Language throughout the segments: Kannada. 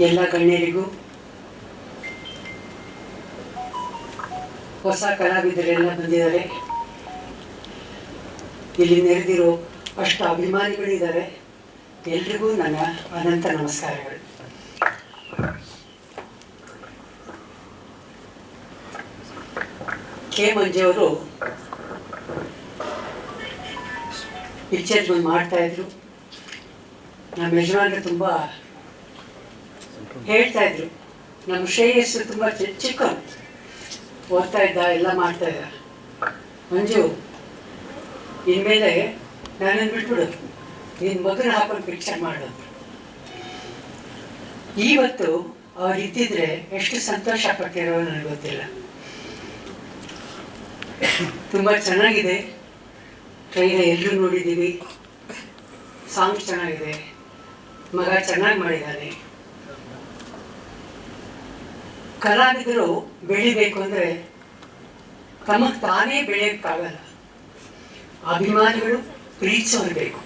ಎಲ್ಲ ಗಣ್ಯರಿಗೂ ಹೊಸ ಕಲಾವಿದರೆಲ್ಲ ಬಂದಿದ್ದಾರೆ. ಇಲ್ಲಿ ನೆರೆದಿರೋ ಅಷ್ಟು ಅಭಿಮಾನಿಗಳಿದ್ದಾರೆ. ಎಲ್ರಿಗೂ ನನ್ನ ಅನಂತ ನಮಸ್ಕಾರಗಳು. ಕೆ ಪಿಕ್ಚರ್ಗಳು ಮಾಡ್ತಾ ಇದ್ರು. ನಮ್ಮ ಯಜಮಾನರು ತುಂಬ ಹೇಳ್ತಾ ಇದ್ರು. ನಮ್ಮ ಶ್ರೇಯಸ್ಸು ತುಂಬ ಚಿಕ್ಕ ಓದ್ತಾ ಇದ್ದ, ಎಲ್ಲ ಮಾಡ್ತಾ ಇದ್ದ. ಮಂಜು, ಇನ್ಮೇಲೆ ನನ್ನನ್ನು ಬಿಟ್ಬಿಡು. ನಿನ್ನ ಮಗನ ಹಾಕೊಂಡು ಪಿಕ್ಚರ್ ಮಾಡು ಇವತ್ತು ಅವ್ರು ಇದ್ದಿದ್ರೆ ಎಷ್ಟು ಸಂತೋಷ ಪಟ್ಟಿರೋ ನನಗೆ ಗೊತ್ತಿಲ್ಲ. ತುಂಬ ಚೆನ್ನಾಗಿದೆ. ಟ್ರೈನ ಎಲ್ಲರೂ ನೋಡಿದ್ದೀವಿ ಸಾಂಗ್ ಚೆನ್ನಾಗಿದೆ. ಮಗ ಚೆನ್ನಾಗಿ ಮಾಡಿದ್ದಾನೆ. ಕಲಾವಿದರು ಬೆಳಿಬೇಕು ಅಂದರೆ ತಮಗೆ ತಾನೇ ಬೆಳೆಯೋಕ್ಕಾಗಲ್ಲ. ಅಭಿಮಾನಿಗಳು ಪ್ರೀತಿಸೋರು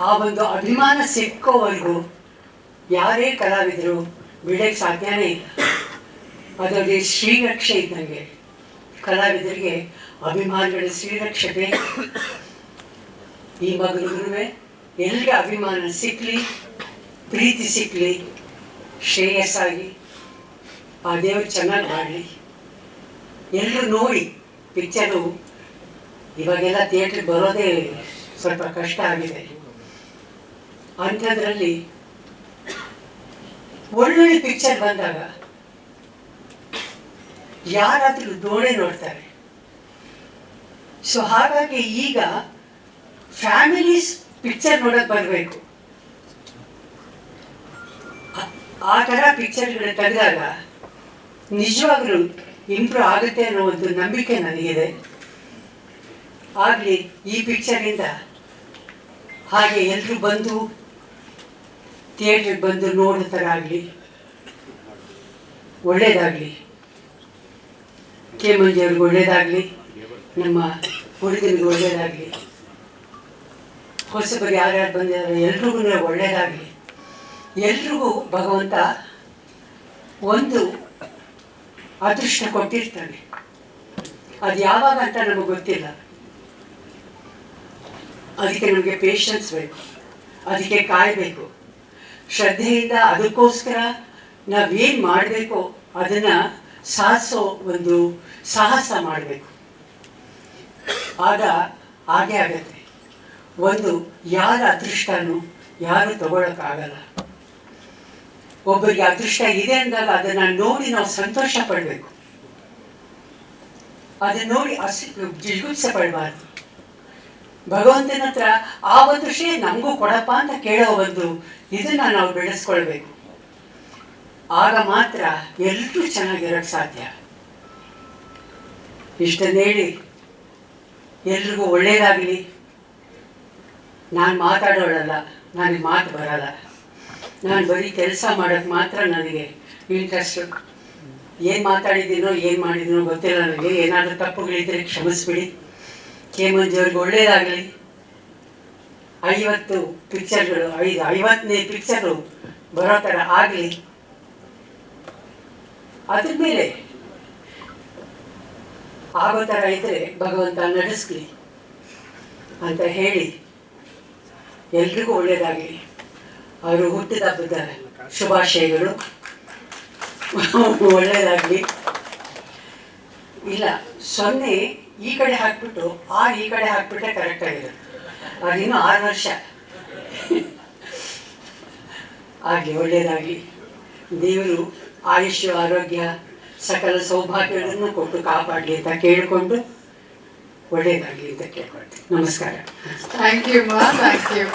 ಆ ಒಂದು ಅಭಿಮಾನ ಸಿಕ್ಕೋವರೆಗೂ ಯಾರೇ ಕಲಾವಿದರು ಬೆಳೆಯಕ್ಕೆ ಸಾಧ್ಯನೇ ಇಲ್ಲ. ಅದರಲ್ಲಿ ಶ್ರೀರಕ್ಷೆ ಇದ್ದಂಗೆ ಕಲಾವಿದರಿಗೆ ಅಭಿಮಾನಿಗಳ ಶ್ರೀರಕ್ಷೆ ಬೇಕು ಈ ಮಗಳಿಗೂ ಎಲ್ರಿಗೆ ಅಭಿಮಾನ ಸಿಕ್ಕಲಿ, ಪ್ರೀತಿ ಸಿಕ್ಕಲಿ, ಶ್ರೇಯಸ್ಸಾಗಿ ಆ ದೇವರು ಚೆನ್ನಾಗಿ ಮಾಡಲಿ. ಎಲ್ಲರೂ ನೋಡಿ ಪಿಕ್ಚರು ಇವಾಗೆಲ್ಲ ಥಿಯೇಟ್ರಿಗೆ ಬರೋದೇ ಸ್ವಲ್ಪ ಕಷ್ಟ ಆಗಿದೆ. ಅಂಥದ್ರಲ್ಲಿ ಒಳ್ಳೊಳ್ಳೆ ಪಿಕ್ಚರ್ ಬಂದಾಗ ಯಾರಾದರೂ ನೋಡೇ ನೋಡ್ತಾರೆ. ಸೊ ಹಾಗಾಗಿ ಈಗ ಫ್ಯಾಮಿಲೀಸ್ ಪಿಕ್ಚರ್ ನೋಡಕ್ ಬರಬೇಕು. ಆ ಥರ ಪಿಕ್ಚರ್ ತೆಗೆದಾಗ ನಿಜವಾಗ್ಲೂ ಇಂಪ್ರೂವ್ ಆಗುತ್ತೆ ಅನ್ನೋ ಒಂದು ನಂಬಿಕೆ ನನಗಿದೆ. ಆಗಲಿ, ಈ ಪಿಕ್ಚರಿಂದ ಹಾಗೆ ಎಲ್ಲರೂ ಬಂದು ಥಿಯೇಟ್ರಿಗೆ ಬಂದು ನೋಡೋ ಥರ ಆಗಲಿ ಒಳ್ಳೆಯದಾಗಲಿ ಕೆ ಮಂಜಿಯವ್ರಿಗೆ ಒಳ್ಳೇದಾಗಲಿ, ನಮ್ಮ ಹುಡುಗನಿಗೆ ಒಳ್ಳೆಯದಾಗಲಿ ಹೊಸಬರು ಯಾರ್ಯಾರು ಬಂದಿದ್ದಾರೆ, ಎಲ್ರಿಗೂ ಒಳ್ಳೆಯದಾಗಲಿ ಎಲ್ರಿಗೂ ಭಗವಂತ ಒಂದು ಅದೃಷ್ಟ ಕೊಟ್ಟಿರ್ತಾನೆ. ಅದು ಯಾವಾಗ ಅಂತ ನಮಗೆ ಗೊತ್ತಿಲ್ಲ. ಅದಕ್ಕೆ ನಮಗೆ ಪೇಷನ್ಸ್ ಬೇಕು. ಅದಕ್ಕೆ ಕಾಯಬೇಕು. ಶ್ರದ್ಧೆಯಿಂದ ಅದಕ್ಕೋಸ್ಕರ ನಾವೇನು ಮಾಡಬೇಕು ಅದನ್ನು ಸಾಧಿಸೋ ಒಂದು ಸಾಹಸ ಮಾಡಬೇಕು. ಆಗ ಹಾಗೆ ಆಗತ್ತೆ. ಒಂದು ಯಾರ ಅದೃಷ್ಟನೂ ಯಾರು ತಗೊಳಕ್ಕಾಗಲ್ಲ. ಒಬ್ಬರಿಗೆ ಅದೃಷ್ಟ ಇದೆ ಅಂದಾಗ ಅದನ್ನ ನೋಡಿ ನಾವು ಸಂತೋಷ ಪಡಬೇಕು. ಅದನ್ನ ನೋಡಿ ಅಸಿ ಜಿಗುಪ್ಸೆ ಪಡಬಾರ್ದು. ಭಗವಂತನ ಹತ್ರ ಆ ಶ್ರೇ ನಮಗೂ ಕೊಡಪ್ಪ ಅಂತ ಕೇಳೋ ಒಂದು ಇದನ್ನ ನಾವು ಬೆಳೆಸ್ಕೊಳ್ಬೇಕು. ಆಗ ಮಾತ್ರ ಎಲ್ಲರೂ ಚೆನ್ನಾಗಿರೋಕ್ಕೆ ಸಾಧ್ಯ. ಇಷ್ಟನ್ನು ಹೇಳಿ ಎಲ್ರಿಗೂ ಒಳ್ಳೇದಾಗಲಿ. ನಾನು ಮಾತಾಡೋಳಲ್ಲ ನನಗೆ ಮಾತು ಬರಲ್ಲ. ನಾನು ಬರೀ ಕೆಲಸ ಮಾಡೋಕ್ಕೆ ಮಾತ್ರ ನನಗೆ ಇಂಟ್ರೆಸ್ಟು ಏನು ಮಾತಾಡಿದ್ದೀನೋ, ಏನು ಮಾಡಿದ್ದೀನೋ ಗೊತ್ತಿಲ್ಲ ನನಗೆ. ಏನಾದರೂ ತಪ್ಪುಗಳಿದ್ದರೆ ಕ್ಷಮಿಸ್ಬಿಡಿ. ಕೆ ಅವ್ರಿಗೆ ಒಳ್ಳೇದಾಗಲಿ. ಐವತ್ತು ಪಿಕ್ಚರ್ಗಳು ಐದು, ಐವತ್ತನೇ ಪಿಕ್ಚರು ಬರೋ ಥರ ಆಗಲಿ. ಅದ್ರ ಮೇಲೆ ಆಗೋ ಥರ ಇದ್ದರೆ ಭಗವಂತ ನಡೆಸ್ಲಿ ಅಂತ ಹೇಳಿ. ಎಲ್ರಿಗೂ ಒಳ್ಳೆಯದಾಗಲಿ ಅವರು ಹುಟ್ಟಿದ ಹಬ್ಬದ ಶುಭಾಶಯಗಳು. ಒಳ್ಳೇದಾಗಲಿ. ಇಲ್ಲ, ಸೊನ್ನೆ ಈ ಕಡೆ ಹಾಕ್ಬಿಟ್ಟು, ಆ ಈ ಕಡೆ ಹಾಕ್ಬಿಟ್ರೆ ಕರೆಕ್ಟಾಗಿದೆ ಅದಿನ್ನೂ ಆರು ವರ್ಷ. ಆಗಲಿ ಒಳ್ಳೆಯದಾಗಲಿ ದೇವರು ಆಯುಷ್ಯ, ಆರೋಗ್ಯ, ಸಕಲ ಸೌಭಾಗ್ಯಗಳನ್ನು ಕೊಟ್ಟು ಕಾಪಾಡಲಿ ಅಂತ ಕೇಳಿಕೊಂಡು ಒಳ್ಳೆಯದಾಗಲಿ ಅಂತ ಕೇಳ್ಕೊಳ್ತೀನಿ ನಮಸ್ಕಾರ. ಥ್ಯಾಂಕ್ ಯು ಮಾ ಥ್ಯಾಂಕ್ you.